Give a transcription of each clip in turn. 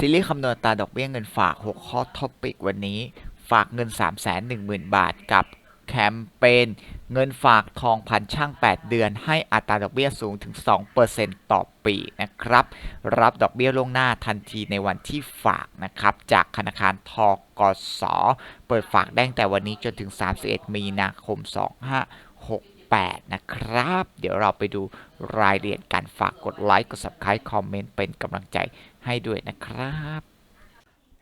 ซีรีส์คำนวณตาดอกเบี้ยเงินฝาก 6 ข้อท็อปิกวันนี้ ฝากเงิน 310,000 บาทกับแคมเปญเงินฝากทองพันช่าง 8 เดือน ให้อัตราดอกเบี้ยสูงถึง 2%ต่อปีนะครับ รับดอกเบี้ยล่วงหน้าทันทีในวันที่ฝากนะครับ จากธนาคารทกส เปิดฝากได้ตั้งแต่วันนี้จนถึง 31 มีนาคม 2568 นะครับ เดี๋ยวเราไปดูรายละเอียดการฝากกดไลค์ กด subscribe คอมเมนต์เป็นกำลังใจ ให้ด้วยนะครับ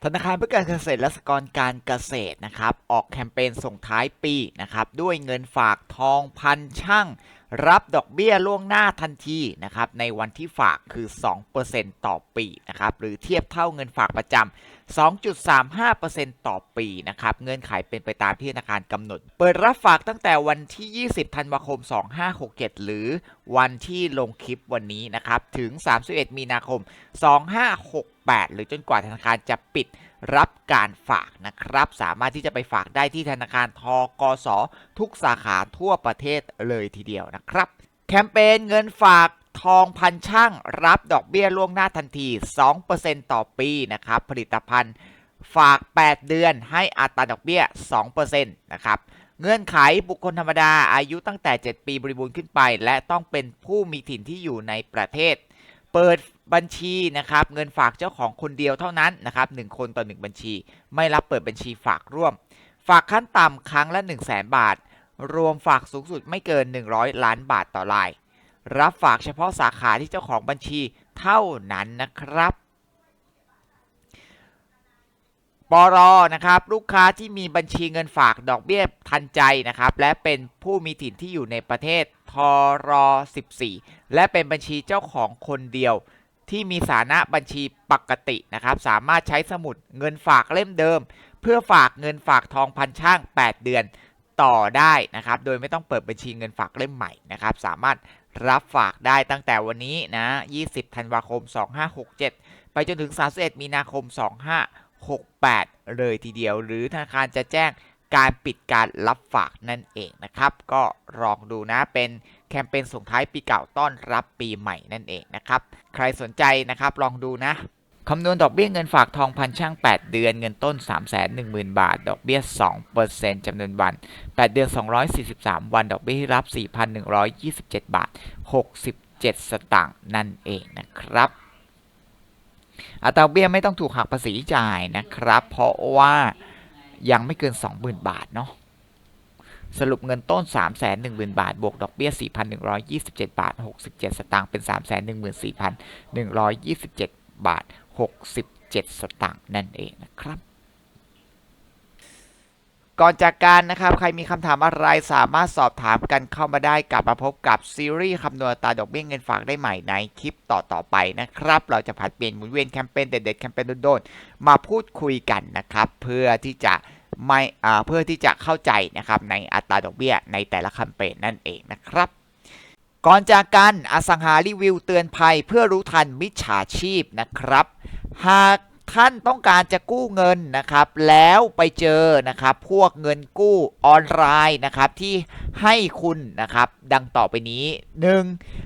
ธนาคารเพื่อการเกษตรและสหกรณ์การเกษตรนะครับ ออกแคมเปญส่งท้ายปีนะครับด้วยเงินฝากทองพันช่างรับดอกเบี้ยล่วงหน้าทันทีนะครับในวันที่ฝากคือ 2%ต่อปีนะครับหรือเทียบเท่าเงินฝากประจำ 2.35%ต่อปีนะครับ เงื่อนไขเป็นไปตามที่ธนาคารกำหนด เปิดรับฝากตั้งแต่วันที่ 20 ธันวาคม 2567 หรือวันที่ลงคลิปวันนี้นะครับ ถึง 31 มีนาคม 2568 หรือจนกว่าธนาคารจะปิดรับการฝากนะครับ สามารถที่จะไปฝากได้ที่ธนาคารทกส ทุกสาขาทั่วประเทศเลยทีเดียวนะครับ แคมเปญเงินฝาก ทองพันช่างรับดอกเบี้ยล่วงหน้าทันที 2%ต่อปีนะครับ ผลิตภัณฑ์ฝาก 8 เดือนให้อัตราดอกเบี้ย 2%นะครับเงื่อนไขบุคคลธรรมดาอายุตั้งแต่ 7 ปีบริบูรณ์ขึ้นไป และต้องเป็นผู้มีถิ่นที่อยู่ในประเทศ เปิดบัญชีนะครับ เงินฝากเจ้าของคนเดียวเท่านั้นนะครับ1คนต่อ 1 บัญชี ไม่รับเปิดบัญชีฝากร่วม ฝากขั้นต่ำครั้งละ 1 0 0 0 0แบาท รวมฝากสูงสุดไม่เกิน 100 ล้านบาทต่อราย รับฝากเฉพาะสาขาที่เจ้าของบัญชีเท่านั้นนะครับปรนะครับลูกค้าที่มีบัญชีเงินฝากดอกเบี้ยทันใจนะครับ และเป็นผู้มีถิ่นที่อยู่ในประเทศทร14 และเป็นบัญชีเจ้าของคนเดียว ที่มีฐานะบัญชีปกตินะครับ สามารถใช้สมุดเงินฝากเล่มเดิม เพื่อฝากเงินฝากทองพันช่าง 8 เดือนต่อได้นะครับ โดยไม่ต้องเปิดบัญชีเงินฝากเล่มใหม่นะครับ สามารถ รับฝากได้ตั้งแต่วันนี้นะ 20 ธันวาคม 2567 ไปจนถึง 31 มีนาคม 2568 เลยทีเดียว หรือธนาคารจะแจ้งการปิดการรับฝากนั่นเองนะครับ ก็ลองดูนะเป็นแคมเปญส่งท้ายปีเก่าต้อนรับปีใหม่นั่นเองนะครับ ใครสนใจนะครับลองดูนะ คำนวณดอกเบี้ยเงินฝากทองพันช่าง 8 เดือนเงินต้น 310,000 บาท ดอกเบี้ย 2%จำนวนวัน 8 เดือน 243 วัน ดอกเบี้ยที่รับ 4,127 บาท 67 สตางค์นั่นเองนะครับอัตราเบี้ยไม่ต้องถูกหักภาษีจ่ายนะครับ เพราะว่ายังไม่เกิน 20,000 บาทเนาะสรุปเงินต้น 310,000 บาท บวกดอกเบี้ย 4,127 บาท 67 สตางค์เป็น 314,127 บาท 67 สตางค์นั่นเองนะครับ ก่อนจากการนะครับ ใครมีคำถามอะไรสามารถสอบถามกันเข้ามาได้กลับมาพบกับซีรีส์คำนวณอัตราดอกเบี้ยเงินฝากได้ใหม่ในคลิปต่อๆไปนะครับ เราจะผัดเปลี่ยนหมุนเวียนแคมเปญเด็ดๆแคมเปญโดนๆมาพูดคุยกันนะครับ เพื่อที่จะไม่เพื่อที่จะเข้าใจนะครับในอัตราดอกเบี้ยในแต่ละแคมเปญนั่นเองนะครับ ก่อนจากกันอสังหารีวิวเตือนภัยเพื่อรู้ทันมิจฉาชีพนะครับ หากท่านต้องการจะกู้เงินนะครับ แล้วไปเจอนะครับ พวกเงินกู้ออนไลน์นะครับที่ให้คุณนะครับ ดังต่อไปนี้ 1.